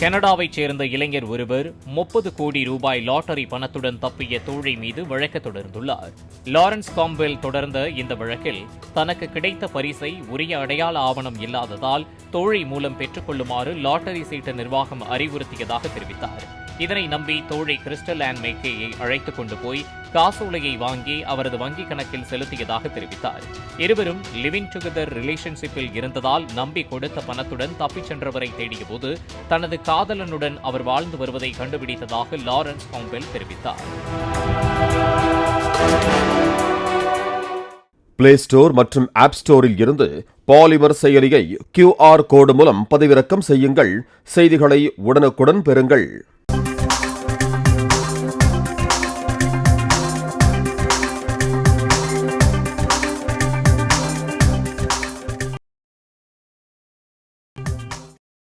கனடாவைச் சேர்ந்த இளைஞர் ஒருவர் முப்பது கோடி ரூபாய் லாட்டரி பணத்துடன் தப்பிய தோழி மீது வழக்கு தொடர்ந்துள்ளார். லாரன்ஸ் காம்பெல் தொடர்ந்த இந்த வழக்கில் தனக்கு கிடைத்த பரிசை உரிய அடையாள ஆவணம் இல்லாததால் தோழி மூலம் பெற்றுக்கொள்ளுமாறு லாட்டரி சீட்டு நிர்வாகம் அறிவுறுத்தியதாக தெரிவித்தார். இதனை நம்பி தோழி கிறிஸ்டல் ஆன் மேக்கேயை அழைத்துக் கொண்டு போய் காசோலையை வாங்கி அவரது வங்கிக் கணக்கில் செலுத்தியதாக தெரிவித்தார். இருவரும் லிவிங் டுகெதர் ரிலேஷன்ஷிப்பில் இருந்ததால் நம்பி கொடுத்த பணத்துடன் தப்பிச் சென்றவரை தேடியபோது தனது காதலனுடன் அவர் வாழ்ந்து வருவதை கண்டுபிடித்ததாக லாரன்ஸ் காம்பெல் தெரிவித்தார். பிளே ஸ்டோர் மற்றும் ஆப் ஸ்டோரில் இருந்து பாலிமர் செயலியை கியூஆர் கோடு மூலம் பதிவிறக்கம் செய்யுங்கள். செய்திகளை உடனுக்குடன் பெறுங்கள்.